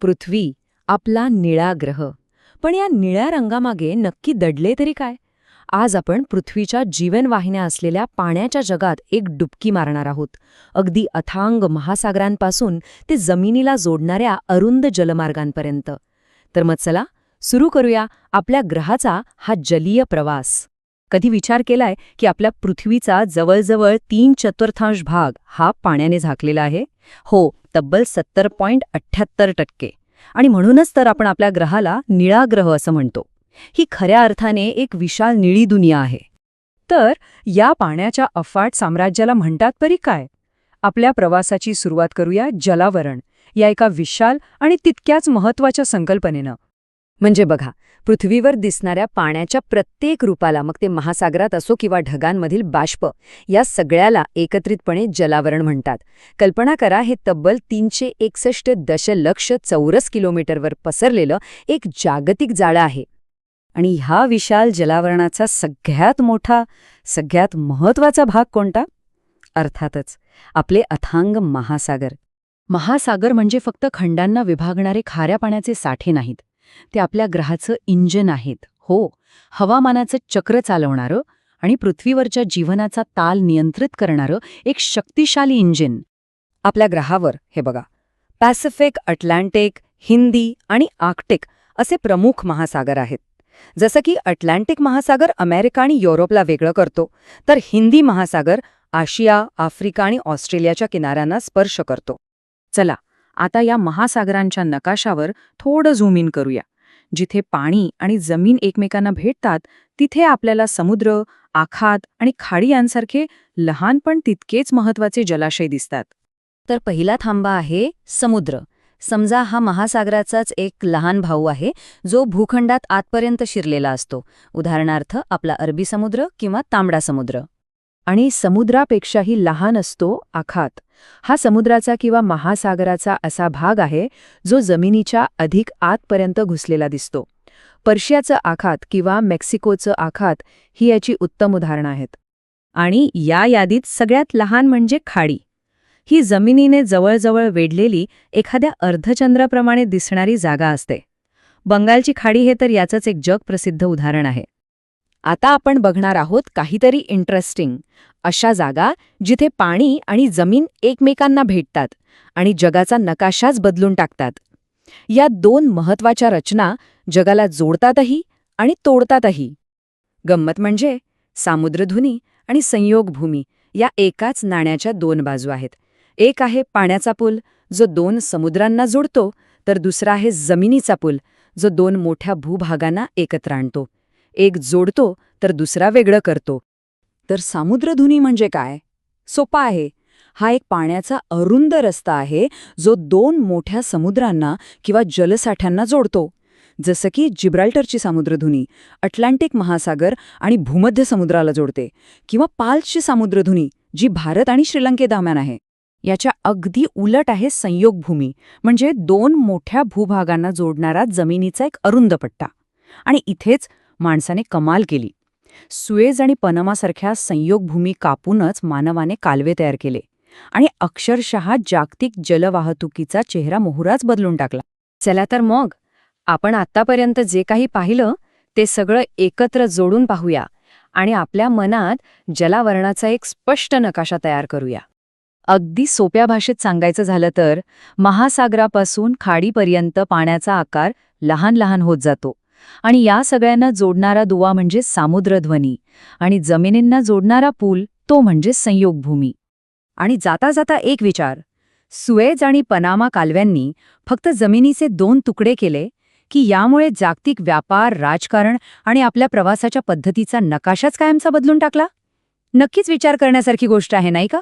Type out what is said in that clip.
पृथ्वी आपला निळा ग्रह. पण या निळ्या रंगामागे नक्की दडले तरी काय? आज आपण पृथ्वीच्या जीवनवाहिन्या असलेल्या पाण्याच्या जगात एक डुबकी मारणार आहोत. अगदी अथांग महासागरांपासून ते जमिनीला जोडणाऱ्या अरुंद जलमार्गांपर्यंत. तर मग चला सुरू करूया आपल्या ग्रहाचा हा जलीय प्रवास. कधी विचार केलाय की आपल्या पृथ्वीचा जवळजवळ तीन चतुर्थांश भाग हा पाण्याने झाकलेला आहे? हो तब्बल सत्तर पॉइंट अठ्ठ्याहत्तर टक्के. आणि म्हणूनच तर आपण आपल्या ग्रहाला निळा ग्रह असं म्हणतो. ही खऱ्या अर्थाने एक विशाल निळी दुनिया आहे. तर या पाण्याच्या अफाट साम्राज्याला म्हणतात तरी काय? आपल्या प्रवासाची सुरुवात करूया जलावरण या एका विशाल आणि तितक्याच महत्त्वाच्या संकल्पनेनं. म्हणजे बघा पृथ्वीवर दिसणाऱ्या पाण्याच्या प्रत्येक रूपाला मग ते महासागरात असो किंवा ढगांमधील बाष्प या सगळ्याला एकत्रितपणे जलावरण म्हणतात. कल्पना करा हे तब्बल तीनशे एकसष्ट दशलक्ष चौरस किलोमीटरवर पसरलेलं एक जागतिक जाळं आहे. आणि ह्या विशाल जलावरणाचा सगळ्यात मोठा सगळ्यात महत्त्वाचा भाग कोणता? अर्थातच आपले अथांग महासागर. महासागर म्हणजे फक्त खंडांना विभागणारे खाऱ्या पाण्याचे साठे नाहीत. ते आपल्या ग्रहाचं इंजन आहेत. हो हवामानाचं चक्र चालवणारं आणि पृथ्वीवरच्या जीवनाचा ताल नियंत्रित करणारं एक शक्तिशाली इंजिन. आपल्या ग्रहावर हे बघा पॅसिफिक अटलांटिक हिंदी आणि आर्क्टिक असे प्रमुख महासागर आहेत. जसं की अटलांटिक महासागर अमेरिका आणि युरोपला वेगळं करतो तर हिंदी महासागर आशिया आफ्रिका आणि ऑस्ट्रेलियाच्या किनाऱ्यांना स्पर्श करतो. चला आता या महासागरांच्या नकाशावर थोडं झूम इन करूया. जिथे पाणी आणि जमीन एकमेकांना भेटतात तिथे आपल्याला समुद्र आखात आणि खाडी यांसारखे लहान पण तितकेच महत्त्वाचे जलाशय दिसतात. तर पहिला थांबा आहे समुद्र. समजा हा महासागराचाच एक लहान भाऊ आहे जो भूखंडात आतपर्यंत शिरलेला असतो. उदाहरणार्थ आपला अरबी समुद्र किंवा तांबडा समुद्र. आणि समुद्रापेक्षाही लहान असतो आखात. हा समुद्राचा किंवा महासागराचा असा भाग आहे जो जमिनीच्या अधिक आतपर्यंत घुसलेला दिसतो. पर्शियाचं आखात किंवा मेक्सिकोचं आखात ही याची उत्तम उदाहरणं आहेत. आणि या यादीत सगळ्यात लहान म्हणजे खाडी. ही जमिनीने जवळजवळ वेढलेली एखाद्या अर्धचंद्राप्रमाणे दिसणारी जागा असते. बंगालची खाडी हे तर याचंच एक जगप्रसिद्ध उदाहरण आहे. आता आपण बघणार आहोत काहीतरी इंटरेस्टिंग अशा जागा जिथे पाणी आणि जमीन एकमेकांना भेटतात आणि जगाचा नकाशाच बदलून टाकतात. या दोन महत्त्वाच्या रचना जगाला जोडतातही आणि तोडतातही. गंमत म्हणजे सामुद्रधुनी आणि संयोगभूमी या एकाच नाण्याच्या दोन बाजू आहेत. एक आहे पाण्याचा पूल जो दोन समुद्रांना जोडतो तर दुसरा आहे जमिनीचा पूल जो दोन मोठ्या भूभागांना एकत्र आणतो. एक जोडतो तर दुसरा वेगळं करतो. तर सामुद्रधुनी म्हणजे काय? सोपा आहे. हा एक पाण्याचा अरुंद रस्ता आहे जो दोन मोठ्या समुद्रांना किंवा जलसाठ्यांना जोडतो. जसं की जिब्राल्टरची सामुद्रधुनी अटलांटिक महासागर आणि भूमध्य समुद्राला जोडते किंवा पाल्सची सामुद्रधुनी जी भारत आणि श्रीलंकेदरम्यान आहे. याच्या अगदी उलट आहे संयोगभूमी म्हणजे दोन मोठ्या भूभागांना जोडणारा जमिनीचा एक अरुंद पट्टा. आणि इथेच माणसाने कमाल केली. सुएज आणि पनमासारख्या संयोगभूमी कापूनच मानवाने कालवे तयार केले आणि अक्षरशः जागतिक जलवाहतुकीचा चेहरा मोहराच बदलून टाकला. चला तर मग आपण आत्तापर्यंत जे काही पाहिलं ते सगळं एकत्र जोडून पाहूया आणि आपल्या मनात जलावरणाचा एक स्पष्ट नकाशा तयार करूया. अगदी सोप्या भाषेत सांगायचं झालं तर महासागरापासून खाडीपर्यंत पाण्याचा आकार लहान लहान होत जातो. आणि या सगळ्यांना जोडणारा दुवा म्हणजे सामुद्रध्वनी. आणि जमिनींना जोडणारा पूल तो म्हणजे संयोगभूमी. आणि जाता जाता एक विचार. सुएज आणि पनामा कालव्यांनी फक्त जमिनीचे दोन तुकडे केले की यामुळे जागतिक व्यापार राजकारण आणि आपल्या प्रवासाच्या पद्धतीचा नकाशाच कायमचा बदलून टाकला? नक्कीच विचार करण्यासारखी गोष्ट आहे नाही का?